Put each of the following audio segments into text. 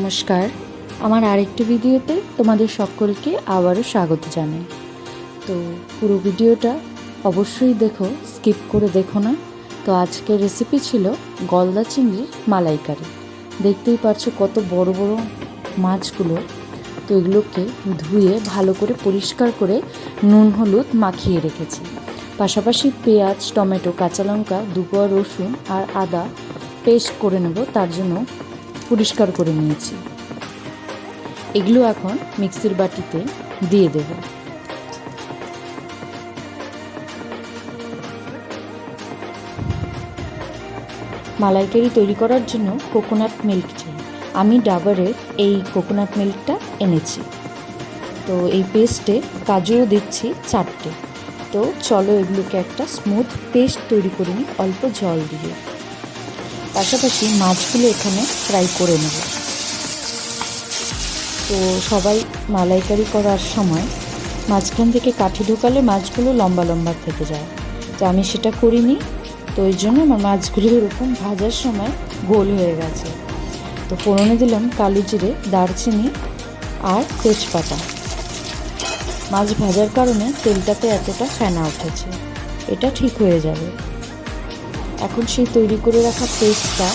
নমস্কার। আমার আরেকটি ভিডিওতে তোমাদের সকলকে আবারও স্বাগত জানাই। তো পুরো ভিডিওটা অবশ্যই দেখো, স্কিপ করে দেখো না। তো আজকের রেসিপি ছিল গলদা চিংড়ির মালাইকারি। দেখতেই পারছ কত বড় বড় মাছগুলো। তো এগুলোকে ধুয়ে ভালো করে পরিষ্কার করে নুন, হলুদ মাখিয়ে রেখেছি। পাশাপাশি পেঁয়াজ, টমেটো, কাঁচা লঙ্কা, দুপোয়া, রসুন আর আদা পেস্ট করে নেব। তার জন্য পরিষ্কার করে নিয়েছি। এগুলো এখন মিক্সির বাটিতে দিয়ে দেব। মালাইকারি তৈরি করার জন্য কোকোনাট মিল্ক চাই। আমি ডাবারের এই কোকোনাট মিল্কটা এনেছি। তো এই পেস্টে কাজুও দিচ্ছি চারটে। তো চলো এগুলোকে একটা স্মুথ পেস্ট তৈরি করে নিই, অল্প জল দিয়ে। পাশাপাশি মাছগুলো এখানে ফ্রাই করে নেব। তো সবাই মালাইকারি করার সময় মাঝখান থেকে কাঠি ঢোকালে মাছগুলো লম্বা লম্বা থেকে যায়। তো আমি সেটা করিনি, তো ওই জন্য আমার মাছগুলো এরকম ভাজার সময় গোল হয়ে গেছে। তো ফোড়নে দিলাম কালো জিরে, দারচিনি আর তেজপাতা। মাছ ভাজার কারণে তেলটাতে এতটা ফেনা উঠেছে। এটা ঠিক হয়ে যাবে। এখন সেই তৈরি করে রাখা পেস্টটা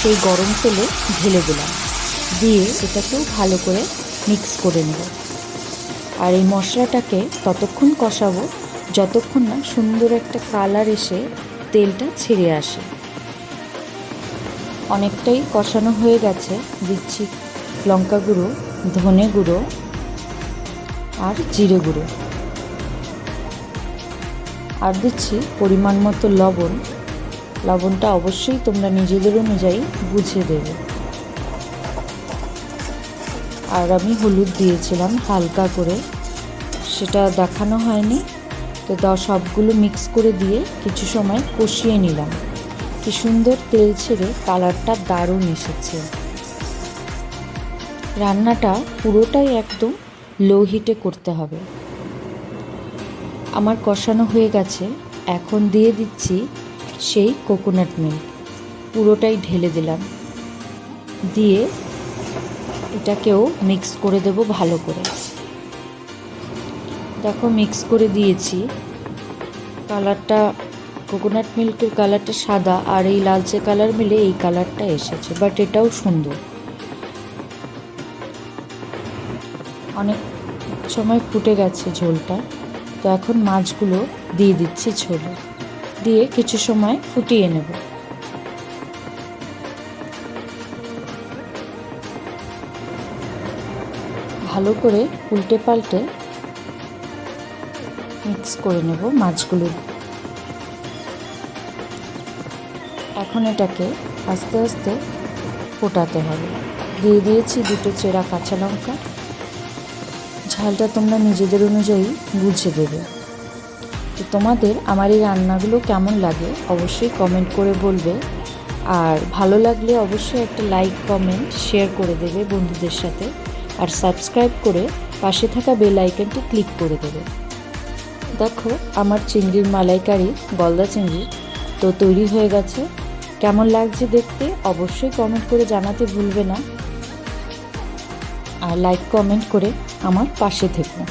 সেই গরম তেলে ঢেলে দিলাম। দিয়ে এটাকেও ভালো করে মিক্স করে নেব। আর এই মশলাটাকে ততক্ষণ কষাবো যতক্ষণ না সুন্দর একটা কালার এসে তেলটা ছেড়ে আসে। অনেকটাই কষানো হয়ে গেছে। দিচ্ছি লঙ্কা গুঁড়ো, ধনে গুঁড়ো আর জিরে গুঁড়ো। আর দিচ্ছি পরিমাণ মতো লবণ। লবণটা অবশ্যই তোমরা নিজেদের অনুযায়ী বুঝে দেবে। আর আমি হলুদ দিয়েছিলাম হালকা করে। সেটা দেখানো হয়নি। তো তা সবগুলো মিক্স করে দিয়ে কিছু সময় কষিয়ে নিলাম। কি সুন্দর তেল ছেড়ে কালারটা দারুণ এসেছে। রান্নাটা পুরোটাই একদম লো হিটে করতে হবে। আমার কষানো হয়ে গেছে। এখন দিয়ে দিচ্ছি সেই কোকোনাট মিল্ক পুরোটাই ঢেলে দিলাম। দিয়ে এটাকেও মিক্স করে দেব ভালো করে। দেখো মিক্স করে দিয়েছি। কালারটা কোকোনাট মিল্কের কালারটা সাদা আর এই লালচে কালার মিলে এই কালারটা এসেছে বাট এটাও সুন্দর। অনেক সময় ফুটে গেছে ঝোলটা, তো এখন মাছগুলো দিয়ে দিচ্ছি ঝোলে। দিয়ে কিছু সময় ফুটিয়ে নেব। ভালো করে উল্টে পাল্টে মিক্স করে নেব মাছগুলো। এখন এটাকে আস্তে আস্তে ফোটাতে হবে। দিয়ে দিয়েছি দুটো চেরা কাঁচা লঙ্কা। ঝালটা তোমরা নিজেদের অনুযায়ী বুঝে দেবে। তো তোমাদের আমার এই রান্নাগুলো কেমন লাগে অবশ্যই কমেন্ট করে বলবে। আর ভালো লাগলে অবশ্যই একটা লাইক কমেন্ট শেয়ার করে দেবে বন্ধুদের সাথে। আর সাবস্ক্রাইব করে পাশে থাকা বেল আইকনটি ক্লিক করে দেবে। দেখো, আমার চিংড়ির মালাইকারি, গলদা চিংড়ি তো তৈরি হয়ে গেছে। কেমন লাগছে দেখতে অবশ্যই কমেন্ট করে জানাতে ভুলবে না। আর লাইক কমেন্ট করে আমার পাশে থেকো।